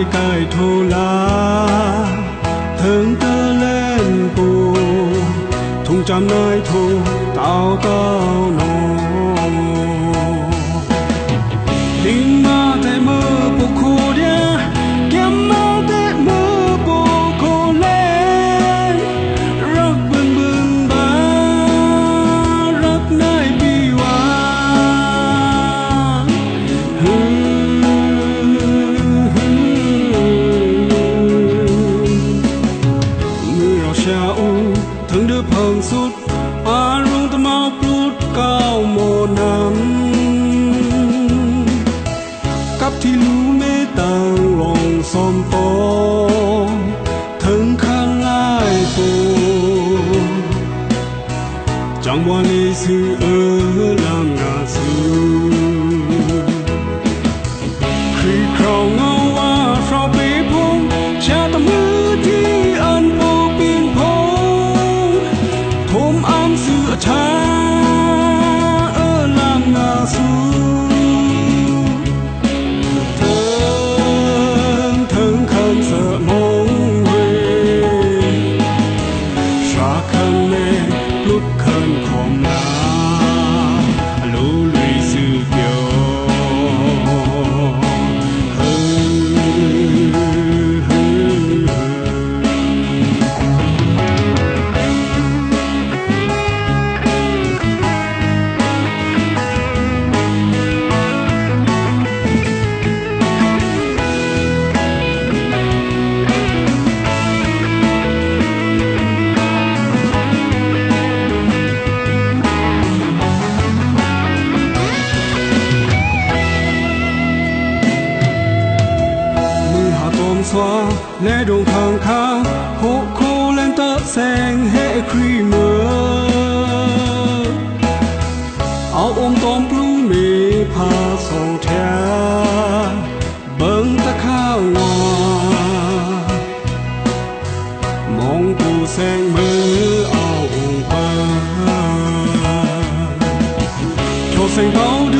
mãi cài thù lá thương tơ lên cù thùng trăm nơi thù tao tao nổi องสุดอารุงตะเมาปลุดก้าวโมนำกับที่รู้ไม่ต่างลองซ้อมปองถึงข้างลายโฟจังว่านี้สือเออลังอาซือซัวและดวงทางค้าหกคู่เลนเตอร์แสงเ่ครีเมอร์เอาองค์ตอมปลุงมีพาสองแทเบิ่งตะขาวามองกูแสงมือเอาองเปิดโชว์แสงบาดู